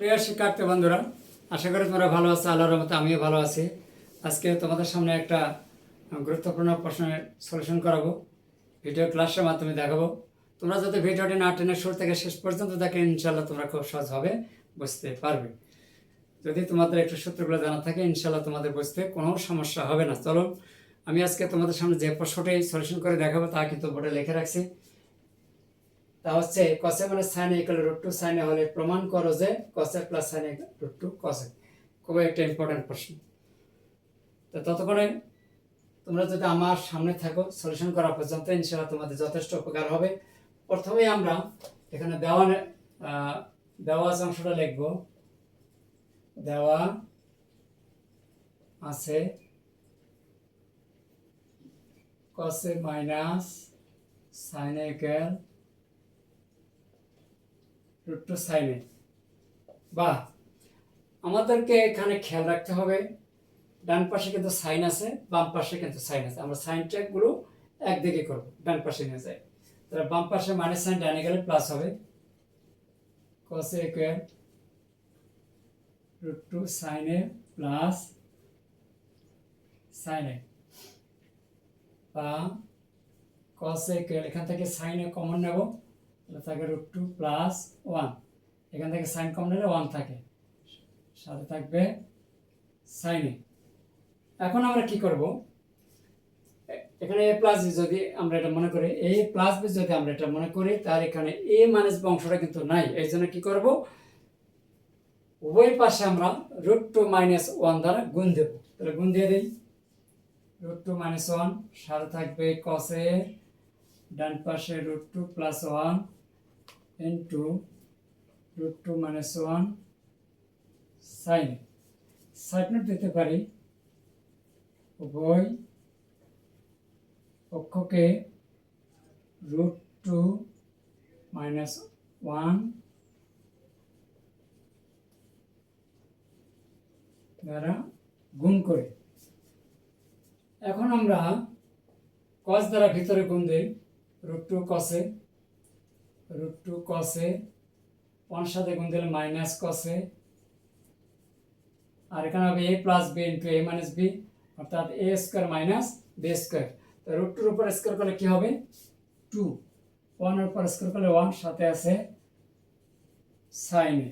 প্রিয় শিক্ষার্থী বন্ধুরা, আশা করি তোমরা ভালো আছো, আল্লাহর মতো আমিও ভালো আছি। আজকে তোমাদের সামনে একটা গুরুত্বপূর্ণ প্রশ্নের সলিউশন করাবো। ভিডিও ক্লাসের মাধ্যমে দেখাবো। তোমরা যদি ভিডিওটি না টেনে শুরু থেকে শেষ পর্যন্ত দেখে ইনশাল্লাহ তোমরা খুব সহজভাবে বুঝতে পারবে। যদি তোমাদের একটু সূত্রগুলো জানা থাকে ইনশাল্লাহ তোমাদের বুঝতে কোনো সমস্যা হবে না। চলো, আমি আজকে তোমাদের সামনে যে প্রশ্নটি সলিউশন করে দেখাবো, তা কিন্তু বোর্ডে লিখে রাখছি। তা হচ্ছে কসে মানে সাইন ইকুয়াল রুট টু সাইনে হলে প্রমাণ করো যে কসে প্লাস সাইন রুট টু কসে খুবই একটা ইম্পর্টেন্ট প্রশ্ন। তো ততক্ষণে তোমরা যদি আমার সামনে থাকো সলিউশন করা পর্যন্ত ইনশাআল্লাহ তোমাদের যথেষ্ট উপকার হবে। প্রথমেই আমরা এখানে দেওয়া দেওয়া অংশটা লিখব। দেওয়া আছে কসে মাইনাস সাইনে রুট টু সাইনে বা আমাদেরকে এখানে খেয়াল রাখতে হবে। ডান পাশে কিন্তু সাইন আছে, বাম পাশে কিন্তু সাইন আছে। আমরা সাইন ট্র্যাকগুলো একদিকে করব, ডান পাশে নিয়ে যাই। তাহলে বাম পাশে মাইনাস সাইন, ডানে গেলে প্লাস হবে। Cos A equal root two sin A plus sin A বা কসে ইকুয়াল এখান থেকে সাইনে কমন নেব। তাহলে থাকে রুট টু প্লাস ওয়ান এখান থেকে সাইন কম নিলে ওয়ান থাকে। সাথে থাকবে সাইনে এখন আমরা কি করব? এখানে এ প্লাস বি যদি আমরা এটা মনে করি এ প্লাস বি যদি আমরা এটা মনে করি, তাহলে এখানে এ মাইনাস বি অংশটা কিন্তু নাই। এই জন্য কি করব? উভয় পাশে আমরা রুট টু মাইনাস ওয়ান দ্বারা গুণ দেব। তাহলে গুণ দিয়ে দিই। রুট টু মাইনাস ওয়ান সাথে থাকবে কসে ডান পাশে root two plus one into root two minus one sine side note দিতে পারি উভয় পক্ষকে রুট টু মাইনাস ওয়ান দ্বারা গুণ করে। এখন আমরা কস দ্বারা ভিতরে গুণ দিই root two cos A root two cos A one সাথে গুণ দিলে মাইনাস কসে আর এখানে হবে A plus B into A minus B অর্থাৎ A square minus B square তো রুট টুর উপর স্কোয়ার করলে কি হবে? টু ওয়ানের উপর স্কোয়ার করলে ওয়ান সাথে আছে সাইনে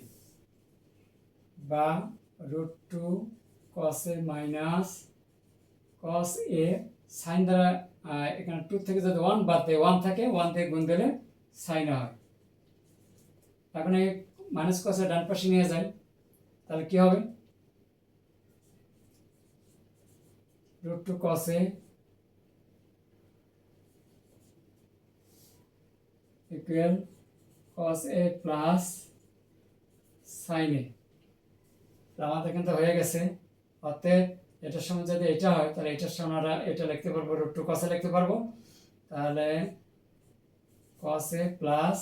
বা root two cos A minus cos A sine দ্বারা এখানে টু থেকে যদি ওয়ান বাদ দেয় ওয়ান থাকে ওয়ান থেকে গুণ দিলে সাইনে হয়। এখন এই মাইনাস কসে ডান পাশে নিয়ে যায়, তাহলে কি হবে? Root 2 cos A equal cos A plus sin A তো আমাদের কিন্তু হয়ে গেছে। অতএব এটার সময় যদি এটা হয়, তাহলে এটার সময় আমরা এটা লিখতে পারব রুট টু কসে লিখতে পারব। তাহলে cos A plus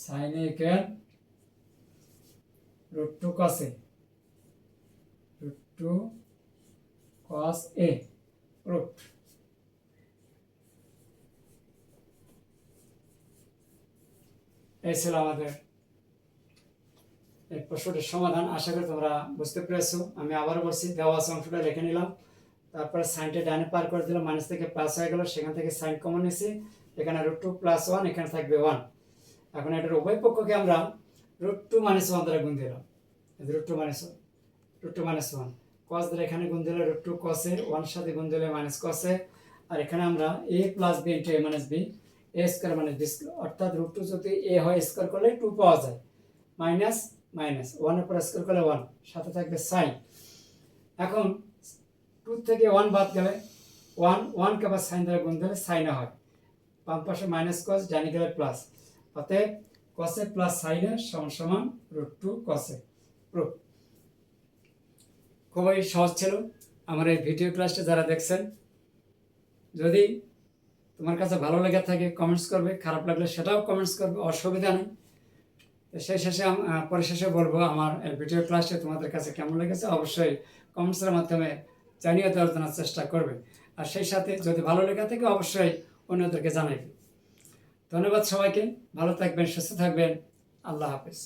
sin A equal root two cos A root two cos A, root. এই ছিল আমাদের এই প্রশ্নটির সমাধান। আশা করি তোমরা বুঝতে পেরেছ। আমি আবার বলছি, দেওয়া আছে অংশটা লিখে নিলাম। তারপরে সাইনটা ডানে পার করে দিলাম মাইনাস থেকে প্লাস হয়ে গেল, সেখান থেকে সাইন কমন নিয়েছি। এখানে রুট টু প্লাস ওয়ান এখানে থাকবে ওয়ান এখন এটার উভয় পক্ষকে আমরা রুট টু মাইনাস ওয়ান দ্বারা গুণ দিলাম। Root two minus one root two minus one cos দ্বারা এখানে গুণ দিলে রুট টু কসের ওয়ান সাথে গুণ দিলে মাইনাস কসের আর এখানে আমরা A plus B into A minus B A square minus B অর্থাৎ রুট টু যদি এ হয় স্কোয়ার করলে টু পাওয়া যায়। মাইনাস মাইনাস ওয়ানের পর স্কোয়ার করলে ওয়ান সাথে থাকবে সাইন এখন টু থেকে ওয়ান বাদ গেলে ওয়ান ওয়ানকে আবার সাইন দ্বারা গুণ দিলে সাইনে হয়। বাম পাশে মাইনাস কস ডানি গেলে প্লাস অতএব কসে প্লাস সাইনে সমান সমান রুট টু কসে প্রুফ খুবই সহজ ছিল আমার এই ভিডিও ক্লাসটা যারা দেখছেন। যদি তোমার কাছে ভালো লেগে থাকে কমেন্টস করবে, খারাপ লাগলে সেটাও কমেন্টস করবে, অসুবিধা নেই। তো সেই শেষে পরিশেষে বলব আমার এই ভিডিও ক্লাসটা তোমাদের কাছে কেমন লেগেছে, অবশ্যই কমেন্টসের মাধ্যমে জানিয়ে দেওয়ার চেষ্টা করবে। আর সেই সাথে যদি ভালো লেগে থাকে, অবশ্যই অন্যদেরকে জানাইবে ধন্যবাদ সবাইকে। ভালো থাকবেন সুস্থ থাকবেন। আল্লাহ হাফেজ।